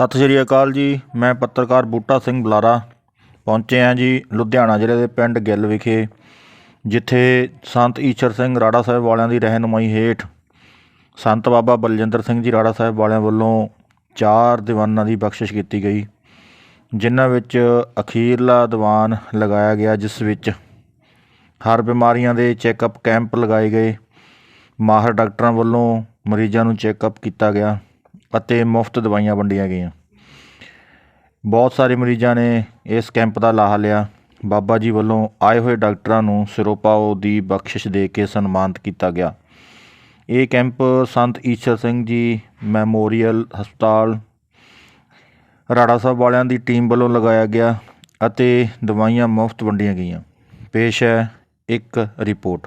ਸਤਿ ਸ਼੍ਰੀ ਅਕਾਲ ਜੀ। ਮੈਂ ਪੱਤਰਕਾਰ ਬੂਟਾ ਸਿੰਘ ਬੁਲਾਰਾ। ਪਹੁੰਚੇ ਹਾਂ ਜੀ ਲੁਧਿਆਣਾ ਜ਼ਿਲ੍ਹੇ ਦੇ ਪਿੰਡ ਗਿੱਲ ਵਿਖੇ, ਜਿੱਥੇ ਸੰਤ ਈਸ਼ਰ ਸਿੰਘ ਰਾੜਾ ਸਾਹਿਬ ਵਾਲਿਆਂ ਦੀ ਰਹਿਨੁਮਾਈ ਹੇਠ ਸੰਤ ਬਾਬਾ ਬਲਜਿੰਦਰ ਸਿੰਘ ਜੀ ਰਾੜਾ ਸਾਹਿਬ ਵਾਲਿਆਂ ਵੱਲੋਂ ਚਾਰ ਦੀਵਾਨਾਂ ਦੀ ਬਖਸ਼ਿਸ਼ ਕੀਤੀ ਗਈ, ਜਿਨ੍ਹਾਂ ਵਿੱਚ ਅਖੀਰਲਾ ਦੀਵਾਨ ਲਗਾਇਆ ਗਿਆ, ਜਿਸ ਵਿੱਚ ਹਰ ਬਿਮਾਰੀਆਂ ਦੇ ਚੈੱਕਅਪ ਕੈਂਪ ਲਗਾਏ ਗਏ। ਮਾਹਰ ਡਾਕਟਰਾਂ ਵੱਲੋਂ ਮਰੀਜ਼ਾਂ ਨੂੰ ਚੈੱਕਅਪ ਕੀਤਾ ਗਿਆ ਅਤੇ ਮੁਫਤ ਦਵਾਈਆਂ ਵੰਡੀਆਂ ਗਈਆਂ। ਬਹੁਤ ਸਾਰੇ ਮਰੀਜ਼ਾਂ ਨੇ ਇਸ ਕੈਂਪ ਦਾ ਲਾਹਾ ਲਿਆ। ਬਾਬਾ ਜੀ ਵੱਲੋਂ ਆਏ ਹੋਏ ਡਾਕਟਰਾਂ ਨੂੰ ਸਿਰੋਪਾਓ ਦੀ ਬਖਸ਼ਿਸ਼ ਦੇ ਕੇ ਸਨਮਾਨਿਤ ਕੀਤਾ ਗਿਆ। ਇਹ ਕੈਂਪ ਸੰਤ ਈਸ਼ਰ ਸਿੰਘ ਜੀ ਮੈਮੋਰੀਅਲ ਹਸਪਤਾਲ, ਰਾੜਾ ਸਾਹਿਬ ਵਾਲਿਆਂ ਦੀ ਟੀਮ ਵੱਲੋਂ ਲਗਾਇਆ ਗਿਆ ਅਤੇ ਦਵਾਈਆਂ ਮੁਫਤ ਵੰਡੀਆਂ ਗਈਆਂ। ਪੇਸ਼ ਹੈ ਇੱਕ ਰਿਪੋਰਟ।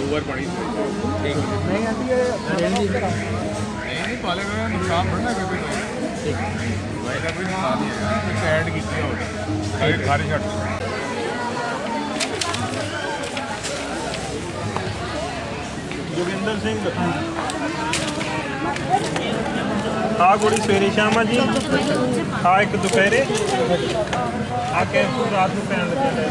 ਓਵਰ ਪਾਣੀ ਠੀਕ ਨਹੀਂ ਆਂਦੀ ਨਹੀਂ ਪਾਲੇ ਮੈਂ ਨੁਕਸਾਨ ਥੋੜਾ ਨਾ ਕੋਈ ਠੀਕ ਵਾਈ ਦਾ ਕੋਈ ਨੁਕਸਾਨ ਨਹੀਂ ਹੈਗਾ ਕੋਈ ਐਡ ਕੀਤੀ ਹੋਵੇ ਸਾਰੇ ਖਾਰੇ ਛੱਡ ਜੋਗਿੰਦਰ ਸਿੰਘ ਆ ਗੋੜੀ ਸਵੇਰੇ ਸ਼ਾਮ ਆ ਜੀ। ਆ ਇੱਕ ਦੁਪਹਿਰੇ। ਆ ਕੇ ਰਾਤ ਨੂੰ ਪੈਣ ਲੱਗਿਆ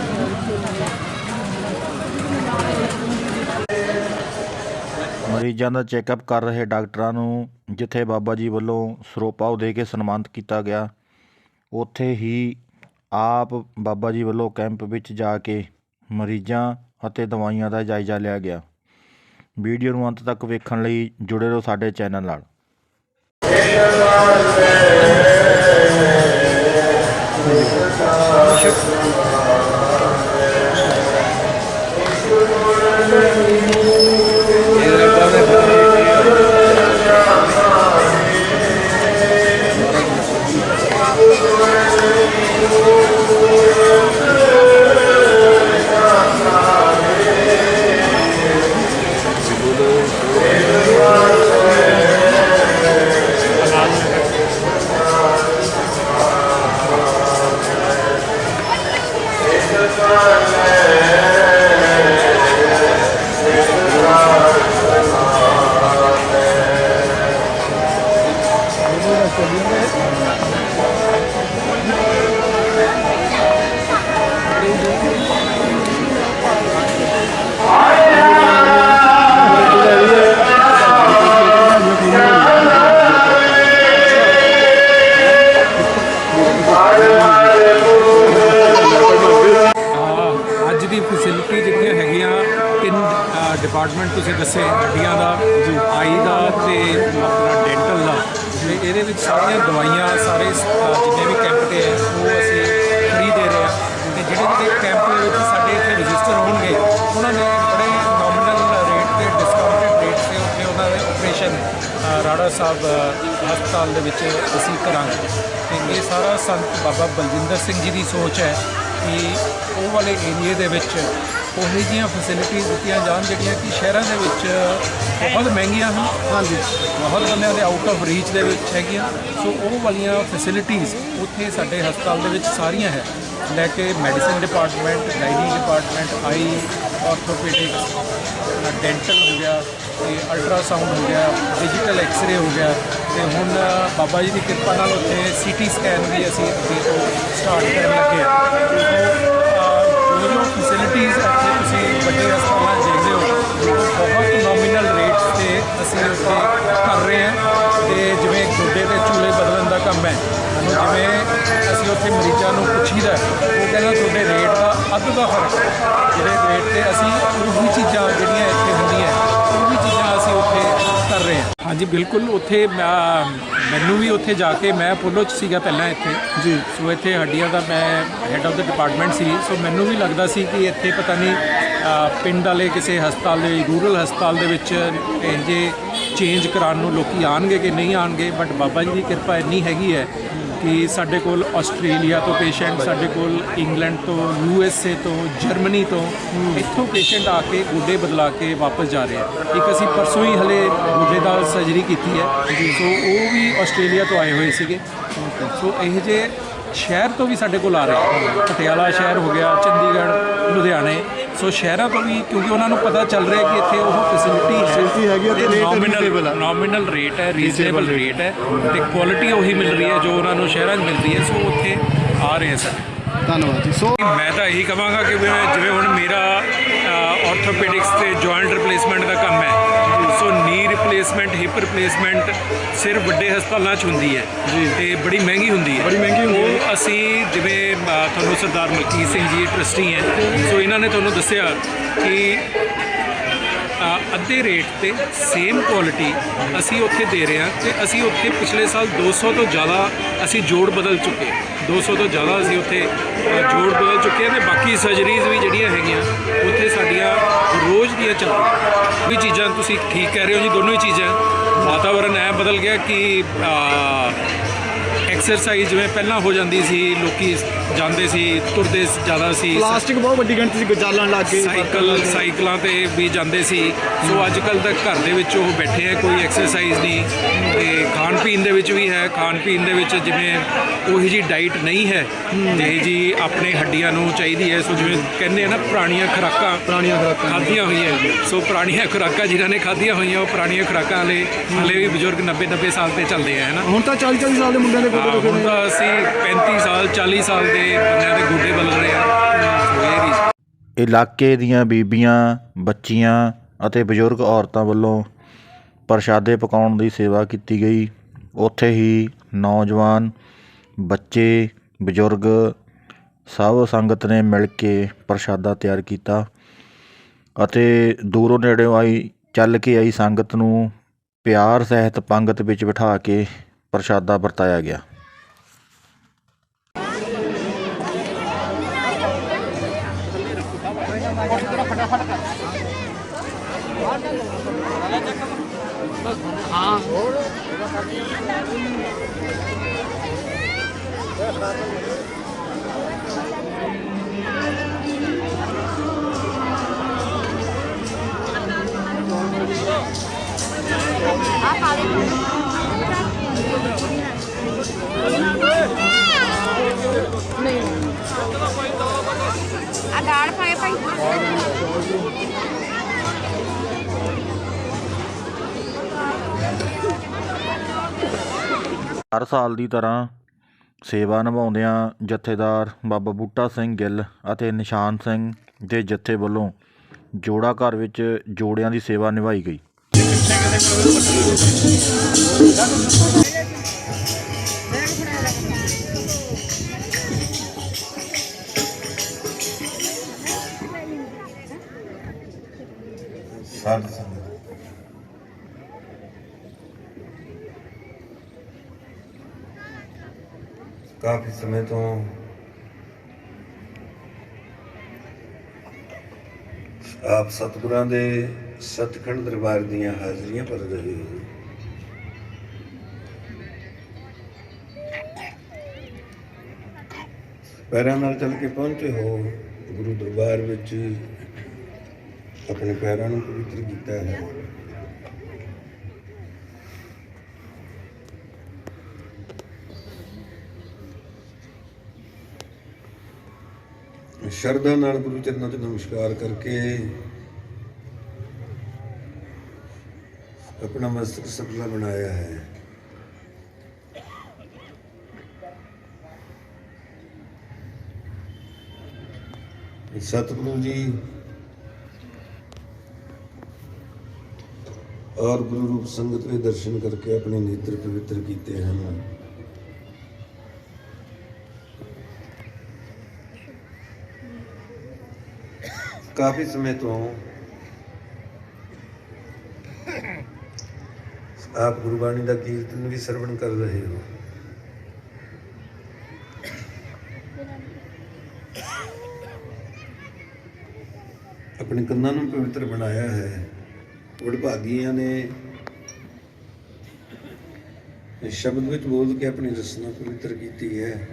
ਮਰੀਜ਼ਾਂ ਦਾ ਚੈੱਕਅਪ ਕਰ ਰਹੇ ਡਾਕਟਰਾਂ ਨੂੰ, ਜਿੱਥੇ ਬਾਬਾ ਜੀ ਵੱਲੋਂ ਸਰੋਪਾਓ ਦੇ ਕੇ ਸਨਮਾਨਿਤ ਕੀਤਾ ਗਿਆ। ਉੱਥੇ ਹੀ ਆਪ ਬਾਬਾ ਜੀ ਵੱਲੋਂ ਕੈਂਪ ਵਿੱਚ ਜਾ ਕੇ ਮਰੀਜ਼ਾਂ ਅਤੇ ਦਵਾਈਆਂ ਦਾ ਜਾਇਜ਼ਾ ਲਿਆ ਗਿਆ। ਵੀਡੀਓ ਨੂੰ ਅੰਤ ਤੱਕ ਵੇਖਣ ਲਈ ਜੁੜੇ ਰਹੋ ਸਾਡੇ ਚੈਨਲ ਨਾਲ ਹਾਂ, ਅੱਜ ਦੀ ਫੈਸਿਲਿਟੀ ਜਿੱਥੇ ਹੈਗੀਆਂ ਤਿੰਨ ਡਿਪਾਰਟਮੈਂਟ ਤੁਸੀਂ ਦੱਸੇ, ਹੱਡੀਆਂ ਦਾ, ਆਈ ਦਾ ਤੇ ਆਪਣਾ ਡੈਂਟਲ ਦਾ। ਤੇ ਇਹਦੇ ਵਿੱਚ ਸਾਰੀਆਂ ਦਵਾਈਆਂ, ਸਾਰੇ ਜਿੰਨੇ ਵੀ ਕੈਂਪ ਤੇ ਹੈ, ਉਹ ਅਸੀਂ ਫ੍ਰੀ ਦੇ ਰਹੇ ਹਾਂ। ਤੇ ਜਿਹੜੇ ਜਿਹੜੇ ਕੈਂਪ ਦੇ ਵਿੱਚ ਸਾਡੇ ਇੱਥੇ ਰਜਿਸਟਰ ਹੋਣਗੇ, ਉਹਨਾਂ ਨੇ ਬੜੇ ਨੋਮੀਨਲ ਰੇਟ ਤੇ ਡਿਸਕਾਊਂਟਡ ਰੇਟ ਤੇ ਉੱਥੇ ਉਹਨਾਂ ਦੇ ਆਪਰੇਸ਼ਨ ਰਾੜਾ ਸਾਹਿਬ ਹਸਪਤਾਲ ਦੇ ਵਿੱਚ ਅਸੀਂ ਕਰਾਂਗੇ। ਤੇ ਇਹ ਸਾਰਾ ਸੰਤ ਬਾਬਾ ਬਲਜਿੰਦਰ ਸਿੰਘ ਜੀ ਦੀ ਸੋਚ ਹੈ। ਕਿ ਉਹ ਵਾਲੇ ਏਰੀਏ ਦੇ ਵਿੱਚ ਉਹੋ ਜਿਹੀਆਂ ਫੈਸਿਲਿਟੀਆਂ ਦਿੱਤੀਆਂ ਜਾਣ ਜਿਹੜੀਆਂ ਕਿ ਸ਼ਹਿਰਾਂ ਦੇ ਵਿੱਚ ਬਹੁਤ ਮਹਿੰਗੀਆਂ ਹਨ। ਹਾਂਜੀ। ਬਹੁਤ ਬੰਦਿਆਂ ਦੇ ਆਊਟ ਆਫ ਰੀਚ ਦੇ ਵਿੱਚ ਹੈਗੀਆਂ। ਸੋ ਉਹ ਵਾਲੀਆਂ ਫੈਸਿਲਿਟੀਆਂ ਉੱਥੇ ਸਾਡੇ ਹਸਪਤਾਲ ਦੇ ਵਿੱਚ ਸਾਰੀਆਂ ਹੈ। ਲੈ ਕੇ medicine department gynae department eye orthopaedics dental ਹੋ ਗਿਆ ਤੇ ਅਲਟਰਾਸਾਊਂਡ ਹੋ ਗਿਆ ਡਿਜੀਟਲ ਐਕਸ-ਰੇ ਹੋ ਗਿਆ, ਤੇ ਹੁਣ ਬਾਬਾ ਜੀ ਦੀ ਕਿਰਪਾ ਨਾਲ ਉੱਥੇ ਸੀਟੀ ਸਕੈਨ ਵੀ ਅਸੀਂ ਅੱਗੇ ਤੋਂ ਸਟਾਰਟ ਕਰਨ ਲੱਗੇ ਹਾਂ। ਜੋ ਜੋ ਫੈਸਿਲਿਟੀਆਂ ਇੱਥੇ ਤੁਸੀਂ ਵੱਡੇ ਹਸਪਤਾਲਾਂ 'ਚ ਦੇਖਦੇ ਹੋ, ਬਹੁਤ ਨੋਮੀਨਲ ਰੇਟਸ ਤੇ ਅਸੀਂ ਉੱਥੇ ਕਰ ਰਹੇ ਹਾਂ। ਤੇ ਜਿਵੇਂ ਗੋਡੇ ਦੇ ਚੂਲੇ ਬਦਲਣ ਦਾ ਕੰਮ ਹੈ ਜਿਵੇਂ ਅਸੀਂ ਉੱਥੇ ਮਰੀਜ਼ਾਂ ਨੂੰ ਪੁੱਛੀਦਾ ਉਹ ਕਹਿੰਦਾ ਤੁਹਾਡੇ ਰੇਟ ਅੱਧ ਦਾ ਫ਼ਰਕ ਜਿਹੜੇ ਰੇਟ ਤੇ ਅਸੀਂ ਉਹੀ ਚੀਜ਼ਾਂ ਜਿਹੜੀਆਂ ਇੱਥੇ ਹੁੰਦੀਆਂ ਉਹ ਵੀ ਚੀਜ਼ਾਂ ਅਸੀਂ ਉੱਥੇ ਕਰ ਰਹੇ ਹਾਂ। ਹਾਂਜੀ ਬਿਲਕੁਲ ਉੱਥੇ ਮੈਨੂੰ ਵੀ ਉੱਥੇ ਜਾ ਕੇ ਮੈਂ ਅਪੋਲੋ ਚ ਸੀਗਾ ਪਹਿਲਾਂ ਇੱਥੇ। ਜੀ। ਸੋ ਇੱਥੇ ਹੱਡੀਆਂ ਦਾ ਮੈਂ ਹੈੱਡ ਆਫ ਦਾ ਡਿਪਾਰਟਮੈਂਟ ਸੀ। ਸੋ ਮੈਨੂੰ ਵੀ ਲੱਗਦਾ ਸੀ ਕਿ ਇੱਥੇ ਪਤਾ ਨਹੀਂ ਪਿੰਡ ਵਾਲੇ ਕਿਸੇ ਹਸਪਤਾਲ ਦੇ ਰੂਰਲ ਹਸਪਤਾਲ ਦੇ ਵਿੱਚ ਇੰਜੇ ਚੇਂਜ ਕਰਾਉਣ ਨੂੰ ਲੋਕੀ ਆਣਗੇ ਕਿ ਨਹੀਂ ਆਣਗੇ ਬਟ ਬਾਬਾ ਜੀ ਦੀ ਕਿਰਪਾ ਇੰਨੀ ਹੈਗੀ ਹੈ ਕਿ ਸਾਡੇ ਕੋਲ ਆਸਟ੍ਰੇਲੀਆ ਤੋਂ ਪੇਸ਼ੈਂਟ ਸਾਡੇ ਕੋਲ ਇੰਗਲੈਂਡ ਤੋਂ ਯੂ ਐਸ ਏ ਤੋਂ ਜਰਮਨੀ ਤੋਂ ਇੱਥੋਂ ਪੇਸ਼ੈਂਟ ਆ ਕੇ ਗੋਡੇ ਬਦਲਾ ਕੇ ਵਾਪਸ ਜਾ ਰਹੇ ਆ। ਇੱਕ ਅਸੀਂ ਪਰਸੋਂ ਹੀ ਹਲੇ ਗੋਡੇ ਦਾ ਸਰਜਰੀ ਕੀਤੀ ਹੈ। ਸੋ ਉਹ ਵੀ ਆਸਟ੍ਰੇਲੀਆ ਤੋਂ ਆਏ ਹੋਏ ਸੀਗੇ। ਸੋ ਇਹ ਜੇ ਸ਼ਹਿਰ ਤੋਂ ਵੀ ਸਾਡੇ ਕੋਲ ਆ ਰਹੇ। ਪਟਿਆਲਾ ਸ਼ਹਿਰ ਹੋ ਗਿਆ ਚੰਡੀਗੜ੍ਹ ਲੁਧਿਆਣੇ। ਸੋ ਸ਼ਹਿਰਾਂ ਤੋਂ ਵੀ ਕਿਉਂਕਿ ਉਹਨਾਂ ਨੂੰ ਪਤਾ ਚੱਲ ਰਿਹਾ ਕਿ ਇੱਥੇ ਉਹ ਫੈਸਿਲਿਟੀ ਹੈਗੀ ਤੇ ਹੈ। ਨੋਮੀਨਲ ਰੇਟ ਹੈ ਰੀਜ਼ਨੇਬਲ ਰੇਟ ਹੈ ਤੇ ਕੁਆਲਿਟੀ ਉਹੀ ਮਿਲ ਰਹੀ ਹੈ ਜੋ ਉਹਨਾਂ ਨੂੰ ਸ਼ਹਿਰਾਂ 'ਚ ਮਿਲ ਰਹੀ ਹੈ। ਸੋ ਉੱਥੇ ਆ ਰਹੇ ਸਰ। ਧੰਨਵਾਦ ਜੀ। ਸੋ ਮੈਂ ਤਾਂ ਇਹੀ ਕਹਾਂਗਾ ਕਿ ਜਿਵੇਂ ਹੁਣ ਮੇਰਾ ਆਰਥੋਪੈਡਿਕਸ ਤੇ ਜੁਆਇੰਟ ਰਿਪਲੇਸਮੈਂਟ ਦਾ ਕੰਮ ਹੈ ਸੋ ਨੀ ਰਿਪਲੇਸਮੈਂਟ ਹਿਪ ਰਿਪਲੇਸਮੈਂਟ ਸਿਰਫ ਵੱਡੇ ਹਸਪਤਾਲਾਂ 'ਚ ਹੁੰਦੀ ਹੈ ਤੇ ਬੜੀ ਮਹਿੰਗੀ ਹੁੰਦੀ ਹੈ। ਬੜੀ ਮਹਿੰਗੀ ਹੁੰਦੀ ਹੈ। ਉਹ ਅਸੀਂ ਜਿਵੇਂ ਤੁਹਾਨੂੰ ਸਰਦਾਰ ਮਲਕੀਤ ਸਿੰਘ ਜੀ ਟਰਸਟੀ ਹੈ ਸੋ ਇਹਨਾਂ ਨੇ ਤੁਹਾਨੂੰ ਦੱਸਿਆ ਕਿ ਅੱਧੇ ਰੇਟ ਤੇ ਸੇਮ ਕੁਆਲਿਟੀ ਅਸੀਂ ਉੱਥੇ ਦੇ ਰਹੇ ਹਾਂ ਤੇ ਅਸੀਂ ਉੱਥੇ ਪਿਛਲੇ ਸਾਲ 200 ਤੋਂ ਜ਼ਿਆਦਾ ਅਸੀਂ ਜੋੜ ਬਦਲ ਚੁੱਕੇ। 200 ਤੋਂ ਜ਼ਿਆਦਾ ਅਸੀਂ ਉੱਥੇ ਜੋੜ ਬਦਲ ਚੁੱਕੇ ਹਾਂ ਤੇ ਬਾਕੀ ਸਰਜਰੀਜ਼ ਵੀ ਜਿਹੜੀਆਂ ਹੈਗੀਆਂ, ਉੱਥੇ ਸਾਡੀਆਂ ਰੋਜ਼ ਦੀਆਂ ਚੱਲ ਵੀ ਚੀਜ਼ਾਂ ਤੁਸੀਂ ਠੀਕ ਕਹਿ ਰਹੇ ਹੋ ਜੀ, ਦੋਨੋਂ ਹੀ ਚੀਜ਼ਾਂ। ਵਾਤਾਵਰਣ ਐ ਬਦਲ ਗਿਆ ਕਿ ਐਕਸਰਸਾਈਜ਼ ਜਿਵੇਂ ਪਹਿਲਾਂ ਹੋ ਜਾਂਦੀ ਸੀ, ਲੋਕੀ ਜਾਂਦੇ ਸੀ ਤੁਰਦੇ ਜ਼ਿਆਦਾ ਸੀ। ਪਲਾਸਟਿਕ ਬਹੁਤ ਵੱਡੀ ਗਿਣਤੀ ਚ ਚੱਲਣ ਲੱਗ ਗਏ ਸਾਈਕਲ ਸਾਈਕਲਾਂ ਤੇ ਵੀ ਜਾਂਦੇ ਸੀ। ਸੋ ਅੱਜ ਕੱਲ ਤੱਕ ਘਰ ਦੇ ਵਿੱਚ ਉਹ ਬੈਠੇ ਆ ਕੋਈ ਐਕਸਰਸਾਈਜ਼ ਨਹੀਂ। ਤੇ ਖਾਣ ਪੀਣ ਦੇ ਵਿੱਚ ਵੀ ਹੈ। ਖਾਣ ਪੀਣ ਦੇ ਵਿੱਚ ਜਿਵੇਂ ਉਹੀ ਜੀ ਡਾਈਟ ਨਹੀਂ ਹੈ ਜਿਹੀ ਜੀ ਆਪਣੇ ਹੱਡੀਆਂ ਨੂੰ ਚਾਹੀਦੀ ਹੈ। ਸੋ ਜਿਵੇਂ ਕਹਿੰਦੇ ਆ ਨਾ ਪੁਰਾਣੀਆਂ ਖੁਰਾਕਾਂ ਪੁਰਾਣੀਆਂ ਖੁਰਾਕਾਂ। ਖਾਧੀਆਂ ਹੋਈਆਂ। ਸੋ ਪੁਰਾਣੀਆਂ ਖੁਰਾਕਾਂ ਜਿਨ੍ਹਾਂ ਨੇ ਖਾਧੀਆਂ ਹੋਈਆਂ ਉਹ ਪੁਰਾਣੀਆਂ ਖੁਰਾਕਾਂ ਵਾਲੇ ਹਲੇ ਵੀ ਬਜ਼ੁਰਗ 90 90 ਸਾਲ ਤੇ ਚੱਲਦੇ ਆ ਹੈ ਨਾ? ਹੁਣ ਤਾਂ 40 40 ਸਾਲ ਦੇ ਮੁੰਡਿਆਂ ਦੇ ਦੁਖਦੇ ਹੁਣ ਤਾਂ ਅਸੀਂ 35 ਸਾਲ 40 ਸਾਲ ਦੇ ਬੰਦਿਆਂ ਦੇ ਗੋਡੇ ਬਦਲ ਰਹੇ। ਆ ਇਹ ਰੀਸ ਇਲਾਕੇ ਦੀਆਂ ਬੀਬੀਆਂ, ਬੱਚੀਆਂ ਅਤੇ ਬਜ਼ੁਰਗ ਔਰਤਾਂ ਵੱਲੋਂ ਪ੍ਰਸ਼ਾਦੇ ਪਕਾਉਣ ਦੀ ਸੇਵਾ ਕੀਤੀ ਗਈ। ਉੱਥੇ ਹੀ ਨੌਜਵਾਨ, ਬੱਚੇ, ਬਜ਼ੁਰਗ ਸਭ ਸੰਗਤ ਨੇ ਮਿਲ ਕੇ ਪ੍ਰਸ਼ਾਦਾ ਤਿਆਰ ਕੀਤਾ ਅਤੇ ਦੂਰੋਂ ਨੇੜਿਓਂ ਆਈ, ਚੱਲ ਕੇ ਆਈ ਸੰਗਤ ਨੂੰ ਪਿਆਰ, ਸਹਿਤ, ਪੰਗਤ ਵਿੱਚ ਬਿਠਾ ਕੇ ਪ੍ਰਸ਼ਾਦਾ ਵਰਤਾਇਆ ਗਿਆ। ਆ ਦਾਲ ਪਾਏ ਭਾਈ ਹਰ ਸਾਲ ਦੀ ਤਰ੍ਹਾਂ ਸੇਵਾ ਨਿਭਾਉਂਦਿਆਂ ਜਥੇਦਾਰ ਬਾਬਾ ਬੂਟਾ ਸਿੰਘ ਗਿੱਲ ਅਤੇ ਨਿਸ਼ਾਨ ਸਿੰਘ ਦੇ ਜਥੇ ਵੱਲੋਂ ਜੋੜਾ ਘਰ ਵਿੱਚ ਜੋੜਿਆਂ ਦੀ ਸੇਵਾ ਨਿਭਾਈ ਗਈ। ਸਾਧ ਕਾਫੀ ਸਮੇਂ ਤੋਂ ਆਪ ਸਤਿਗੁਰਾਂ ਦੇ ਸਤਖੰਡ ਦਰਬਾਰ ਦੀਆਂ ਹਾਜ਼ਰੀਆਂ ਭਰ ਰਹੇ ਹੋ। ਪੈਰਾਂ ਨਾਲ ਚੱਲ ਕੇ ਪਹੁੰਚੇ ਹੋ, ਗੁਰੂ ਦਰਬਾਰ ਵਿੱਚ ਆਪਣੇ ਪੈਰਾਂ ਨੂੰ ਪਵਿੱਤਰ ਕੀਤਾ ਹੈ। ਸ਼ਰਧਾ ਨਾਲ ਗੁਰੂ ਚਰਨਾਂ 'ਚ ਨਮਸਕਾਰ ਕਰਕੇ ਆਪਣਾ ਮਸਤਕ ਸਫਲਾ ਬਣਾਇਆ ਹੈ। ਸਤਿਗੁਰੂ ਜੀ ਔਰ ਗੁਰੂ ਰੂਪ ਸੰਗਤ ਦੇ ਦਰਸ਼ਨ ਕਰਕੇ ਆਪਣੇ ਨੇਤਰ ਪਵਿੱਤਰ ਕੀਤੇ ਹਨ। ਕਾਫੀ ਸਮੇਂ ਤੋਂ ਆਪ ਗੁਰਬਾਣੀ ਦਾ ਕੀਰਤਨ ਵੀ ਸਰਵਣ ਕਰ ਰਹੇ ਹੋ। ਆਪਣੇ ਕੰਨਾਂ ਨੂੰ ਪਵਿੱਤਰ ਬਣਾਇਆ ਹੈ। ਵਡਭਾਗੀਆਂ ਨੇ ਸ਼ਬਦ ਵਿੱਚ ਬੋਲ ਕੇ ਆਪਣੀ ਰਸਨਾ ਪਵਿੱਤਰ ਕੀਤੀ ਹੈ।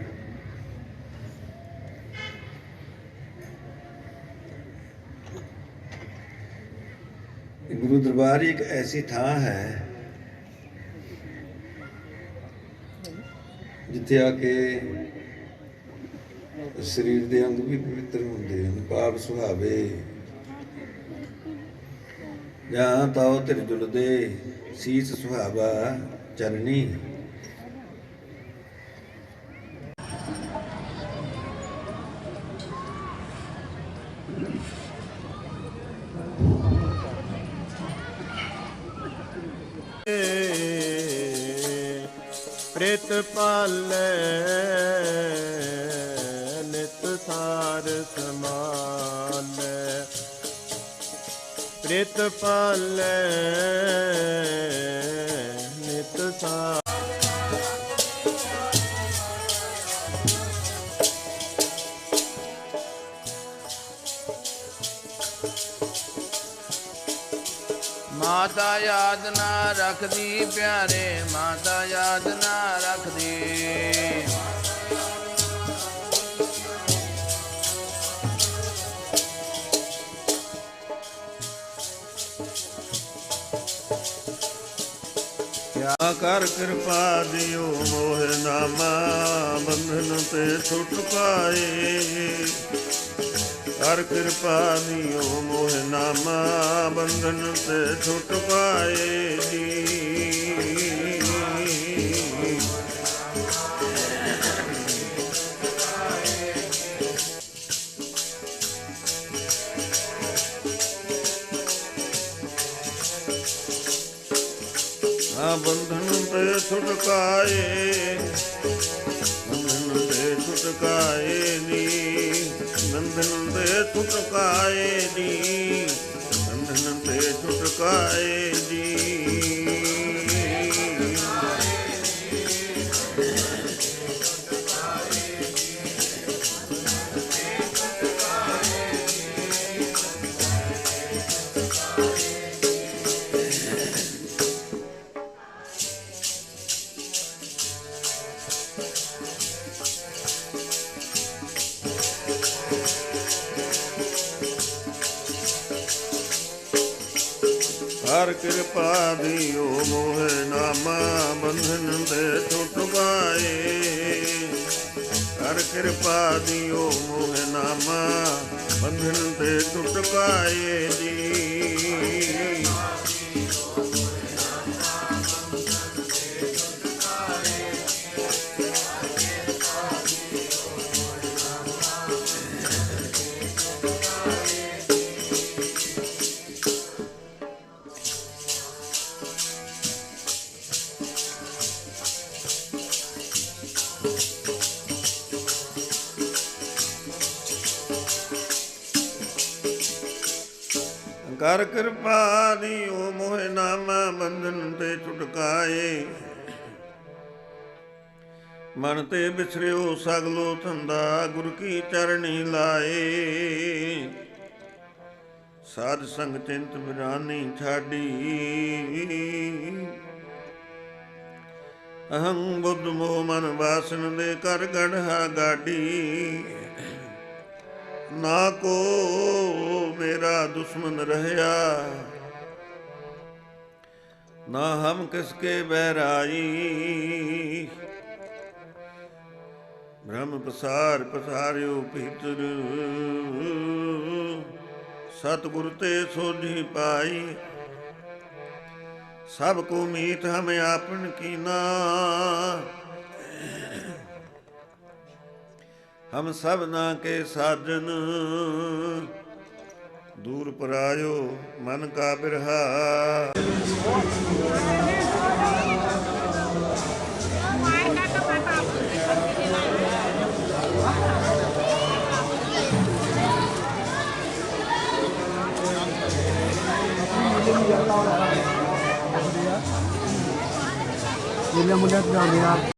ਗੁਰੂ ਦਰਬਾਰ ਇੱਕ ਐਸੀ ਥਾਂ ਹੈ ਜਿੱਥੇ ਆ ਕੇ ਸਰੀਰ ਦੇ ਅੰਗ ਵੀ ਪਵਿੱਤਰ ਹੁੰਦੇ ਹਨ, ਪਾਪ ਸੁਹਾਵੇ। ਜਾਂ ਤਾਉ ਤੇਰੇ ਜੁਲਦੇ, ਸੀਸ ਸੁਹਾਵਾ ਚਰਨੀ। ਪ੍ਰਿਤ ਨਿਤ ਸਾਰ ਮਾਤਾ ਯਾਦ ਨਾ ਰੱਖਦੀ ਪਿਆਰੇ ਮਾਤਾ ਯਾਦ ਨਾ ਰੱਖਦੀ। ਕਿਆ ਕਰ ਕਿਰਪਾ ਦਿਓ ਮੋਹ ਨਾਮਾ, ਬੰਧਨ ਤੇ ਛੁਟ ਪਾਏ। ਕਰ ਕਿਰਪਾ ਦਿਓ ਮੋਹ ਨਾਮਾ, ਬੰਧਨ ਤੇ ਛੁਟ ਪਾਏ। ਜੀ ਆ ਬੰਧਨ ਤੇ ਛੁਟਕਾਏ, ਬੰਧਨ ਤੇ ਛੁਟਕਾਏ ਨੀ, ਬੰਧਨ ਤੇ ਛੁਟਕਾਏ ਨੀ, ਬੰਧਨ ਤੇ ਛੁਟਕਾਏ ਜੀ ਹਰ ਕਿਰਪਾ ਦਿਓ ਮੋਹ ਨਾਮਾ ਬੰਧਨ ਤੇ ਪਾਏ। ਕਰ ਕਿਰਪਾ ਦਿਓ ਮੋਹ ਨਾਮਾ ਬੰਧਨ ਤੇ ਪਾਏ ਜੀ। ਕਰ ਕਿਰਪਾ ਦਿਓ ਮੋਹ ਨਾਮਾ ਬੰਧਨ ਤੇ ਛੁਟਕਾਏ ਮਨ ਤੇ ਵਿਸਰਿਓ ਸਗਲੋ ਧੰਦਾ, ਗੁਰ ਕੀ ਚਰਣੀ ਲਾਏ। ਸਾਧ ਸੰਗ ਚਿੰਤ ਬਿਰਾਨੀ ਛਾਡੀ। ਅਹੰ ਬੁੱਧ ਮੋਹ ਮਨ ਵਾਸਨ ਦੇ ਕਰ ਗੜਹਾ ਗਾਡੀ। ਨਾ ਕੋ ਮੇਰਾ ਦੁਸ਼ਮਨ ਰਹਿਆ। ਨਾ ਹਮ ਕਿਸਕੇ ਬਹਿਰਾਈ। ਬ੍ਰਹਮ ਪਸਾਰ ਪਸਾਰਿਓ ਭੀਤਰ। ਸਤਿਗੁਰ ਤੇ ਸੋਧੀ ਪਾਈ। ਸਭ ਕੋ ਮੀਤ ਹਮ ਆਪਨ ਕੀਨਾ। ਹਮ ਸਭਨਾ ਕੇ ਸਾਜਨ। ਦੂਰ ਪਰਾਇਓ ਮਨ ਕਾ ਬਿਰਹਾ। ਮੁੰਡਾ ਮੁੰਡਾ ਜਾਂਦੇ ਆ।